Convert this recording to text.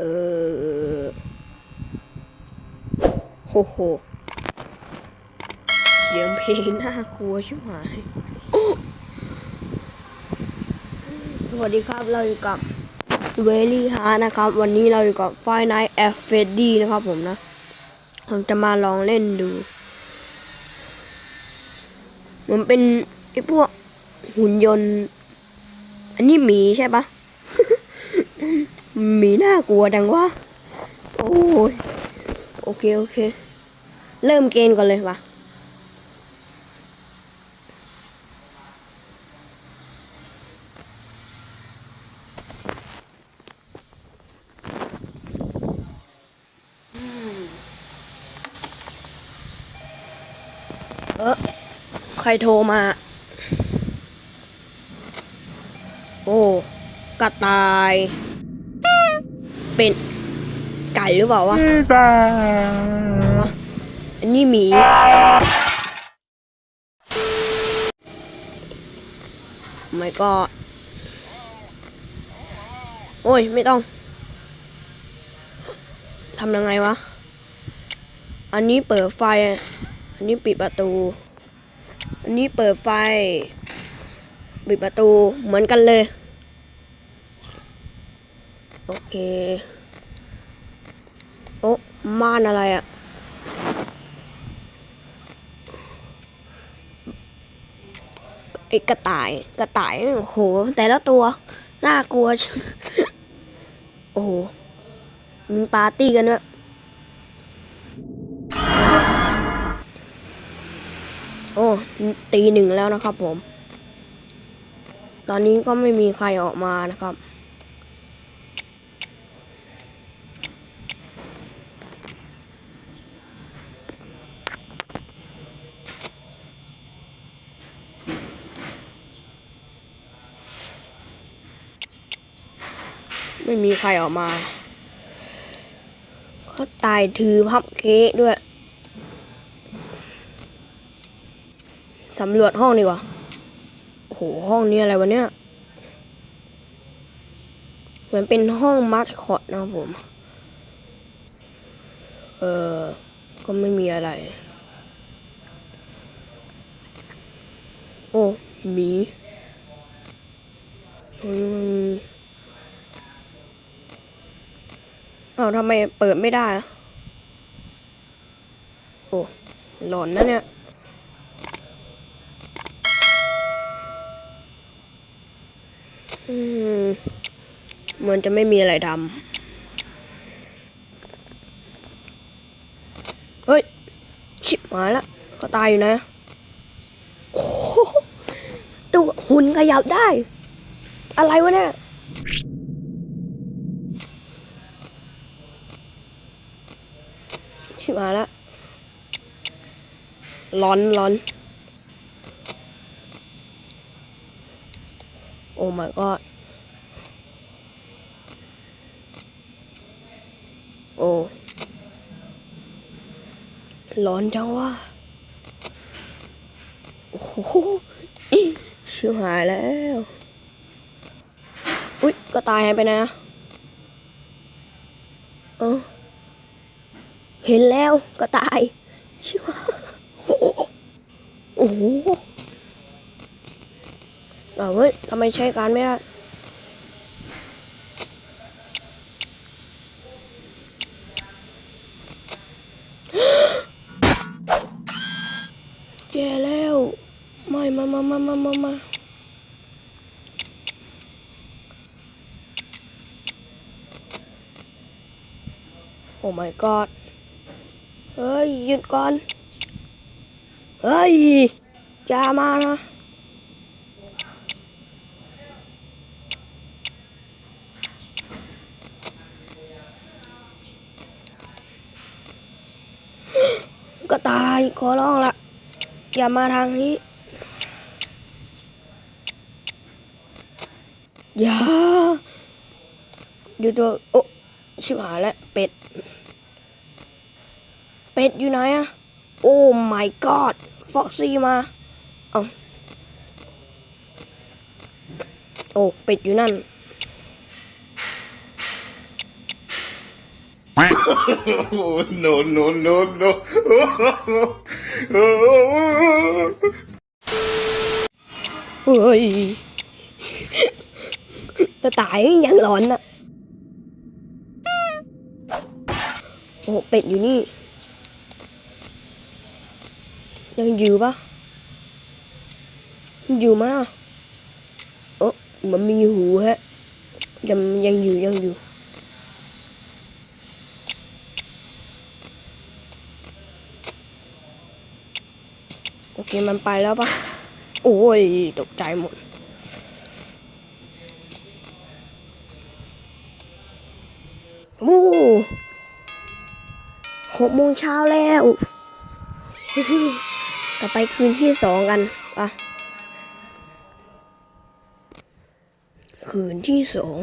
เออโหโหเสียงเพลงน่ากลัวชิบหายสวัสดีครับเราอยู่กับเวลี่ฮานะครับ วันนี้เราอยู่กับไฟน i ์แอฟเฟดดี้นะครับผมนะ ผมจะมาลองเล่นดู มันเป็นไอ้พวกหุ่นยนต์ อันนี้หมีใช่ปะหมีน่ากลัวดังวะ โอ้ย โอเค โอเค เริ่มเกมก่อนเลยวะ เออใครโทรมา โอ้กระต่าย เป็นไก่หรือเปล่าวะอันนี้หมีไม่ก็ โอ้ย ไม่ต้องทำยังไงวะ อันนี้เปิดไฟ อันนี้ปิดประตู อันนี้เปิดไฟ ปิดประตูเหมือนกันเลย โอเค โอ้ม่านอะไรอะไอกระต่าย กระต่ายโอ้โห แต่ละตัว น่ากลัว โอ้โหมีปาร์ตี้กันด้วยโตีหนึ่งแล้วนะครับผม ตอนนี้ก็ไม่มีใครออกมานะครับ ไม่มีใครออกมา ก็ตายถือพับเค้กด้วย สำรวจห้องดีกว่าโอ้โหห้องนี้อะไรวะเนี่ย เหมือนเป็นห้องมาสคอตนะครับผม เออ ก็ไม่มีอะไร โอ้หมีอ้าวทำไมเปิดไม่ได้ โอ้หลอนนะเนี่ย อืมเหมือนจะไม่มีอะไรทำเฮ้ย ชิบหายละ ก็ตายอยู่นะโอ้โหตัวหุ่นขยับได้ อะไรวะเนี่ยชิบหายละร้อนร้อน โอ้ my god โอ้ร้อนจังวะโอ้โหอิชิบหายแล้ว อุ๊ย ก็ตายไปนะเออเห็นแล้วก็ตายชิวโอ้โห เอาเว้ยทำไมใช้การไม่ได้แย่แล้วไม่มามามามามามาโอ้ my god เฮ้ย หยุดก่อน เฮ้ยอย่ามานะ ก็ ตายขอร้องละอย่ามาทางนี้ อย่า อยู่ตัว โอ้ชิบหายแล้วเป็ด เป็ดอยู่ไหนอะโอ้ my god ฟ็อกซี่มา เอาโอ้ เป็ดอยู่นั่น Oh, no, no, no, no. เฮ้ยจะตายยังร้อนอะโอ้เป็ดอยู่นี่ ยังอยู่ปะอยู่มาโอ้มันมีหูฮะยังยังอยู่ยังอยู่ โอเคมันไปแล้วปะโอ้ย ตกใจหมดโอ้หกโมงเช้าแล้วกลับไปคืนที่สองกันปะคืนที่สอง